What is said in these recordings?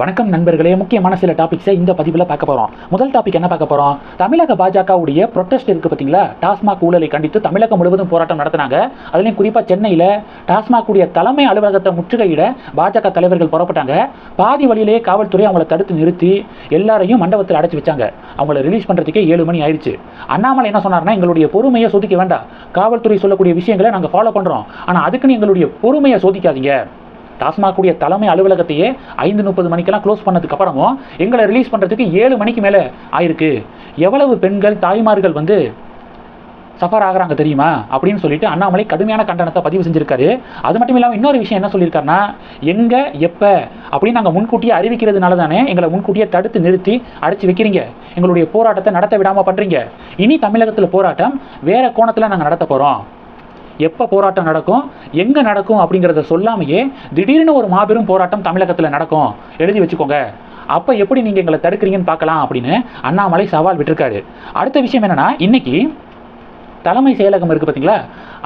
வணக்கம் நண்பர்களே முக்கியமான சில டாபிக்ஸை இந்த பதிவில் பார்க்க போகிறோம் முதல் டாபிக் என்ன பார்க்க போகிறோம் தமிழக பாஜகவுடைய ப்ரொட்டஸ்ட் இருக்குது பார்த்தீங்களா? டாஸ்மாக் ஊழலை கண்டித்து தமிழகம் முழுவதும் போராட்டம் நடத்தினாங்க. அதுலேயும் குறிப்பாக சென்னையில் டாஸ்மாக் உடைய தலைமை அலுவலகத்தை முற்றுகையிட பாஜக தலைவர்கள் புறப்பட்டாங்க. பாதி வழியிலேயே காவல்துறை அவங்கள தடுத்து நிறுத்தி எல்லாரையும் மண்டபத்தில் அடைச்சி வச்சாங்க. அவங்கள ரிலீஸ் பண்ணுறதுக்கே ஏழு மணி ஆயிடுச்சு அண்ணாமலை என்ன சொன்னார்னா எங்களுடைய பொறுமையை சோதிக்க வேண்டாம். காவல்துறை சொல்லக்கூடிய விஷயங்களை நாங்கள் ஃபாலோ பண்ணுறோம் ஆனால் அதுக்குன்னு எங்களுடைய பொறுமையை சோதிக்காதீங்க. டாஸ்மாகுடைய தலைமை அலுவலகத்தையே ஐந்து முப்பது மணிக்கெல்லாம் க்ளோஸ் பண்ணதுக்கு அப்புறமும் எங்களை ரிலீஸ் பண்ணுறதுக்கு ஏழு மணிக்கு மேலே ஆயிருக்கு. எவ்வளவு பெண்கள் தாய்மார்கள் வந்து சஃபர் ஆகுறாங்க தெரியுமா? அப்படின்னு சொல்லிட்டு அண்ணாமலை கடுமையான கண்டனத்தை பதிவு செஞ்சிருக்காரு. அது மட்டும் இல்லாமல் இன்னொரு விஷயம் என்ன சொல்லியிருக்காருன்னா எங்கே எப்போ அப்படின்னு நாங்கள் முன்கூட்டியே அறிவிக்கிறதுனால தானே எங்களை முன்கூட்டியே தடுத்து நிறுத்தி அடைச்சி வைக்கிறீங்க. எங்களுடைய போராட்டத்தை நடத்த விடாமல் பண்ணுறீங்க இனி தமிழகத்தில் போராட்டம் வேறு கோணத்தில் நாங்கள் நடத்த போகிறோம் எப்போ போராட்டம் நடக்கும் எங்கே நடக்கும் அப்படிங்கிறத சொல்லாமையே திடீர்னு ஒரு மாபெரும் போராட்டம் தமிழகத்தில் நடக்கும். எழுதி வச்சுக்கோங்க. அப்போ எப்படி நீங்கள் எங்களை தடுக்கிறீங்கன்னு பார்க்கலாம் அப்படின்னு அண்ணாமலை சவால் விட்டிருக்காரு. அடுத்த விஷயம் என்னென்னா இன்றைக்கி தலைமை செயலகம் இருக்குது பார்த்தீங்களா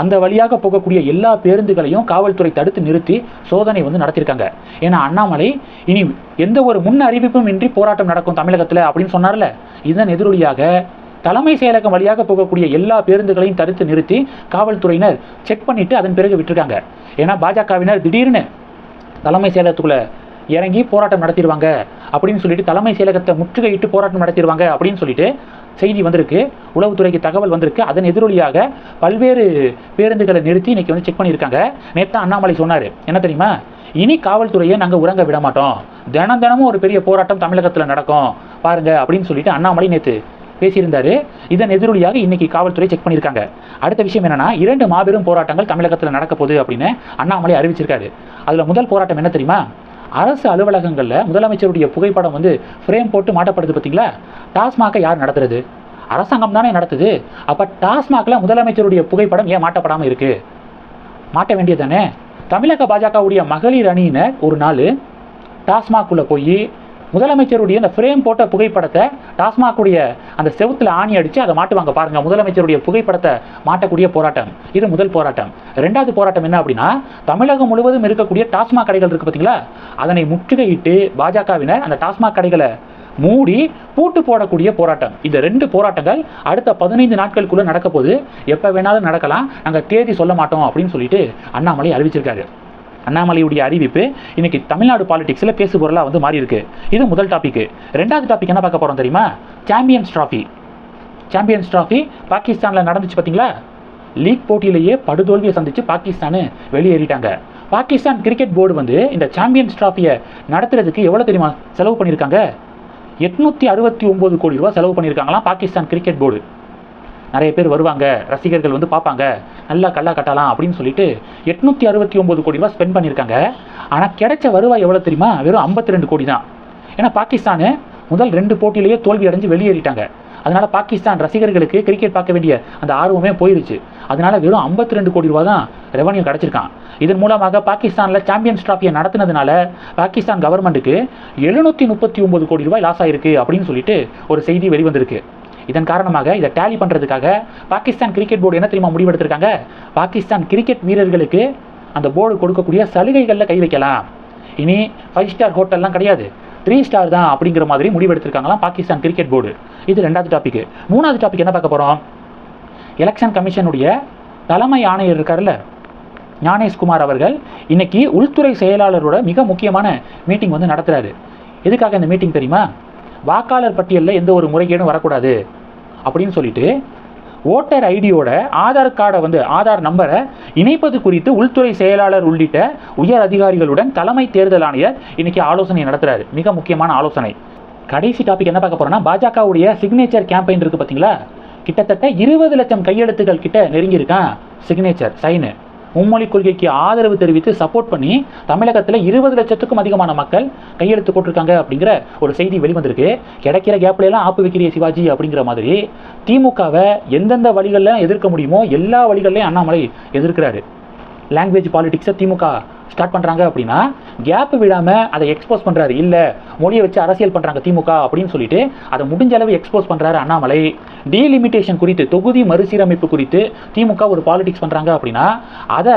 அந்த வழியாக போகக்கூடிய எல்லா பேருந்துகளையும் காவல்துறை தடுத்து நிறுத்தி சோதனை வந்து நடத்தியிருக்காங்க ஏன்னா அண்ணாமலை இனி எந்த ஒரு முன் அறிவிப்பும் இன்றி போராட்டம் நடக்கும் தமிழகத்தில் அப்படின்னு சொன்னார்ல. இதன் எதிரொலியாக தலைமை செயலகம் வழியாக போகக்கூடிய எல்லா பேருந்துகளையும் தடுத்து நிறுத்தி காவல்துறையினர் செக் பண்ணிட்டு அதன் பிறகு விட்டுருக்காங்க. ஏன்னா பாஜகவினர் திடீர்னு தலைமை செயலகத்துக்குள்ள இறங்கி போராட்டம் நடத்திடுவாங்க அப்படின்னு சொல்லிட்டு தலைமை செயலகத்தை முற்றுகையிட்டு போராட்டம் நடத்திடுவாங்க அப்படின்னு சொல்லிட்டு செய்தி வந்திருக்கு. உளவுத்துறைக்கு தகவல் வந்திருக்கு. அதன் எதிரொலியாக பல்வேறு பேருந்துகளை நிறுத்தி இன்னைக்கு வந்து செக் பண்ணியிருக்காங்க. நேற்று அண்ணாமலை சொன்னார். என்ன தெரியுமா? இனி காவல்துறையை நாங்கள் உறங்க விட மாட்டோம். தினம் தினமும் ஒரு பெரிய போராட்டம் தமிழகத்தில் நடக்கும். பாருங்க அப்படின்னு சொல்லிட்டு அண்ணாமலை நேற்று பேசியிருந்தாரு. இதன் எதிரொலியாக இன்னைக்கு காவல்துறை செக் பண்ணியிருக்காங்க. அடுத்த விஷயம் என்னன்னா இரண்டு மாபெரும் போராட்டங்கள் தமிழகத்தில் நடக்க போகுது அப்படின்னு அண்ணாமலை அறிவிச்சிருக்காரு. அதில் முதல் போராட்டம் என்ன தெரியுமா? அரசு அலுவலகங்களில் முதலமைச்சருடைய புகைப்படம் வந்து ஃப்ரேம் போட்டு மாட்டப்படுது பார்த்தீங்களா டாஸ்மாகை யார் நடத்துறது? அரசாங்கம் தானே நடத்துது. அப்போ டாஸ்மாகில் முதலமைச்சருடைய புகைப்படம் ஏன் மாட்டப்படாமல் இருக்கு? மாட்ட வேண்டியதானே தமிழக பாஜகவுடைய மகளிர் அணியினர் ஒரு நாள் டாஸ்மாக்குள்ளே போய் முதலமைச்சருடைய அந்த ஃப்ரேம் போட்ட புகைப்படத்தை டாஸ்மாக்குடைய அந்த செவுத்துல ஆணி அடித்து அதை மாட்டுவாங்க பாருங்கள் முதலமைச்சருடைய புகைப்படத்தை மாட்டக்கூடிய போராட்டம். இது முதல் போராட்டம். ரெண்டாவது போராட்டம் என்ன அப்படின்னா தமிழகம் முழுவதும் இருக்கக்கூடிய டாஸ்மாக் கடைகள் இருக்குது பார்த்தீங்களா அதனை முற்றுகையிட்டு பாஜகவினர் அந்த டாஸ்மாக் கடைகளை மூடி பூட்டு போடக்கூடிய போராட்டம். இந்த ரெண்டு போராட்டங்கள் அடுத்த பதினைந்து நாட்களுக்குள்ளே நடக்க போது எப்போ வேணாலும் நடக்கலாம். நாங்கள் தேதி சொல்ல மாட்டோம் அப்படின்னு சொல்லிட்டு அண்ணாமலை அறிவிச்சிருக்காரு. அண்ணாமலையுடைய அறிவிப்பு இன்னைக்கு தமிழ்நாடு பாலிடிக்ஸில் பேசு பொருளாக வந்து மாறி இருக்கு இது முதல் டாபிக் ரெண்டாவது டாபிக் என்ன பார்க்க போகிறோம் தெரியுமா? சாம்பியன்ஸ் ட்ராஃபி சாம்பியன்ஸ் ட்ராஃபி பாகிஸ்தானில் நடந்துச்சு பார்த்தீங்களா லீக் போட்டியிலேயே படுதோல்வியை சந்தித்து பாகிஸ்தான் வெளியேறிட்டாங்க. பாகிஸ்தான் கிரிக்கெட் போர்டு வந்து இந்த சாம்பியன்ஸ் ட்ராஃபியை நடத்துறதுக்கு எவ்வளோ தெரியுமா செலவு பண்ணியிருக்காங்க? எட்நூற்றி அறுபத்தி ஒம்பது கோடி ரூபா செலவு பண்ணியிருக்காங்களாம் பாகிஸ்தான் கிரிக்கெட் போர்டு நிறைய பேர் வருவாங்க ரசிகர்கள் வந்து பார்ப்பாங்க நல்லா கல்லா கட்டலாம் அப்படின்னு சொல்லிட்டு எட்நூற்றி அறுபத்தி ஒம்பது கோடி ரூபா ஸ்பெண்ட் பண்ணியிருக்காங்க. ஆனால் கிடைச்ச வருவாய் எவ்வளோ தெரியுமா? வெறும் ஐம்பத்தி ரெண்டு கோடி தான். ஏன்னா பாகிஸ்தானு முதல் ரெண்டு போட்டியிலேயே தோல்வி அடைஞ்சு வெளியேறிட்டாங்க. அதனால் பாகிஸ்தான் ரசிகர்களுக்கு கிரிக்கெட் பார்க்க வேண்டிய அந்த ஆர்வமே போயிருச்சு. அதனால் வெறும் ஐம்பத்தி ரெண்டு கோடி ரூபா தான் ரெவன்யூ கிடச்சிருக்கான். இதன் மூலமாக பாகிஸ்தானில் சாம்பியன்ஸ் ட்ராஃபியை நடத்தினதுனால பாகிஸ்தான் கவர்மெண்ட்டுக்கு எழுநூற்றி முப்பத்தி ஒம்பது கோடி ரூபாய் லாஸ் ஆயிருக்கு அப்படின்னு சொல்லிட்டு ஒரு செய்தி வெளிவந்திருக்கு. இதன் காரணமாக இதை டேலி பண்ணுறதுக்காக பாகிஸ்தான் கிரிக்கெட் போர்டு என்ன தெரியுமா முடிவெடுத்திருக்காங்க? பாகிஸ்தான் கிரிக்கெட் வீரர்களுக்கு அந்த போர்டு கொடுக்கக்கூடிய சலுகைகளில் கை வைக்கலாம். இனி ஃபைவ் ஸ்டார் ஹோட்டல்லாம் கிடையாது. த்ரீ ஸ்டார் தான் அப்படிங்கிற மாதிரி முடிவெடுத்திருக்காங்களாம் பாகிஸ்தான் கிரிக்கெட் போர்டு இது ரெண்டாவது டாபிக் மூணாவது டாபிக் என்ன பார்க்க போகிறோம் எலெக்ஷன் கமிஷனுடைய தலைமை ஆணையர் இருக்கார்ல ஞானேஷ்குமார் அவர்கள் இன்னைக்கு உள்துறை செயலாளரோட மிக முக்கியமான மீட்டிங் வந்து நடத்துகிறாரு எதுக்காக இந்த மீட்டிங் தெரியுமா? வாக்காளர் பட்டியலில் எந்த ஒரு முறைகேடும் வரக்கூடாது அப்படின்னு சொல்லிட்டு ஓட்டர் ஐடியோட ஆதார் கார்டை வந்து ஆதார் நம்பரை இணைப்பது குறித்து உள்துறை செயலாளர் உள்ளிட்ட உயர் அதிகாரிகளுடன் தலைமை தேர்தல் ஆணையர் இன்னைக்கு ஆலோசனை நடத்துறாரு. மிக முக்கியமான ஆலோசனை. கடைசி டாபிக் என்ன பார்க்க போறோம்னா பாஜகவுடைய சிக்னேச்சர் கேம்பெயின் இருக்கு பார்த்தீங்களா? கிட்டத்தட்ட இருபது லட்சம் கையெழுத்துக்கள் கிட்ட நெருங்கியிருக்கான் சிக்னேச்சர் சைனு மும்மொழி கொள்கைக்கு ஆதரவு தெரிவித்து சப்போர்ட் பண்ணி தமிழகத்தில் இருபது லட்சத்துக்கும் அதிகமான மக்கள் கையெழுத்து போட்டிருக்காங்க அப்படிங்கிற ஒரு செய்தி வெளிவந்திருக்கு. கிடைக்கிற கேப்ல எல்லாம் ஆப்பு வைக்கிறிய சிவாஜி அப்படிங்கிற மாதிரி. திமுகவை எந்தெந்த வழிகளில் எதிர்க்க முடியுமோ எல்லா வழிகளிலையும் அண்ணாமலை எதிர்க்கிறாரு. லாங்குவேஜ் பாலிடிக்ஸை திமுக ஸ்டார்ட் பண்ணுறாங்க அப்படின்னா கேப் விடாமல் அதை எக்ஸ்போஸ் பண்ணுறாரு இல்லை மொழியை வச்சு அரசியல் பண்ணுறாங்க திமுக அப்படின்னு சொல்லிட்டு அதை முடிஞ்ச அளவு எக்ஸ்போஸ் பண்ணுறாரு அண்ணாமலை. டீலிமிட்டேஷன் குறித்து தொகுதி மறுசீரமைப்பு குறித்து திமுக ஒரு பாலிடிக்ஸ் பண்ணுறாங்க அப்படின்னா அதை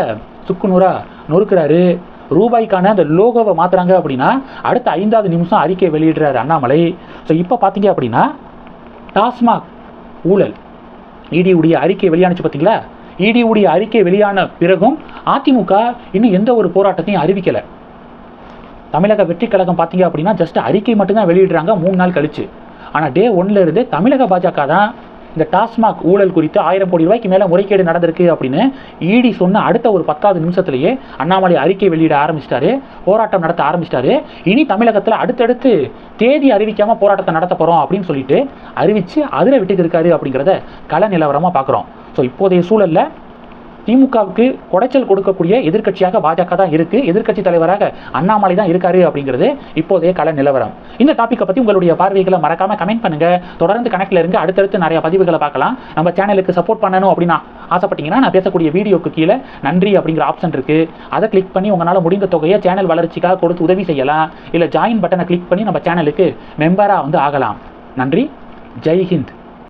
சுக்கு நூறாக நொறுக்கிறாரு. ரூபாய்க்கான அந்த லோகோவை மாற்றுறாங்க அப்படின்னா அடுத்த ஐந்தாவது நிமிஷம் அறிக்கை வெளியிடுறாரு அண்ணாமலை. ஸோ இப்போ பார்த்தீங்க அப்படின்னா டாஸ்மாக் ஊழல். இடி அறிக்கை வெளியானுச்சு பார்த்தீங்களா இடி அறிக்கை வெளியான பிறகும் அதிமுக இன்னும் எந்த ஒரு போராட்டத்தையும் அறிவிக்கலை. தமிழக வெற்றி கழகம் பார்த்தீங்க அப்படின்னா ஜஸ்ட் அறிக்கை மட்டும்தான் வெளியிடுறாங்க. மூணு நாள் கழிச்சு. ஆனால் டே ஒன்ல இருந்து தமிழக பாஜக தான் இந்த டாஸ்மாக் ஊழல் குறித்து ஆயிரம் கோடி ரூபாய்க்கு மேலே முறைகேடு நடந்திருக்கு அப்படின்னு இடி சொன்ன அடுத்த ஒரு பத்தாவது நிமிஷத்துலேயே அண்ணாமலை அறிக்கை வெளியிட ஆரம்பிச்சிட்டாரு. போராட்டம் நடத்த ஆரம்பிச்சிட்டாரு. இனி தமிழகத்தில் அடுத்தடுத்து தேதி அறிவிக்காமல் போராட்டத்தை நடத்த போகிறோம் அப்படின்னு சொல்லிட்டு அறிவித்து அதில் விட்டுட்டு இருக்காரு அப்படிங்கிறத கள நிலவரமாக பார்க்குறோம் ஸோ இப்போதைய சூழல்ல திமுகவுக்கு குடைச்சல் கொடுக்கக்கூடிய எதிர்க்கட்சியாக பாஜக தான் இருக்கு. எதிர்க்கட்சி தலைவராக அண்ணாமலை தான் இருக்காரு அப்படிங்கிறது இப்போதைய கள நிலவரம். இந்த டாப்பிக்கை பத்தி உங்களுடைய பார்வைகளை மறக்காம கமெண்ட் பண்ணுங்க. தொடர்ந்து கணக்கில் இருந்து அடுத்தடுத்து நிறைய பதிவுகளை பார்க்கலாம். நம்ம சேனலுக்கு சப்போர்ட் பண்ணணும் அப்படின்னா ஆசைப்பட்டீங்கன்னா நான் பேசக்கூடிய வீடியோக்கு கீழே நன்றி அப்படிங்கிற ஆப்ஷன் இருக்கு. அதை கிளிக் பண்ணி உங்களால் முடிந்த தொகையை சேனல் வளர்ச்சிக்காக கொடுத்து உதவி செய்யலாம். இல்லை ஜாயின் பட்டனை கிளிக் பண்ணி நம்ம சேனலுக்கு மெம்பராக வந்து ஆகலாம். நன்றி. ஜெய் ஹிந்த்.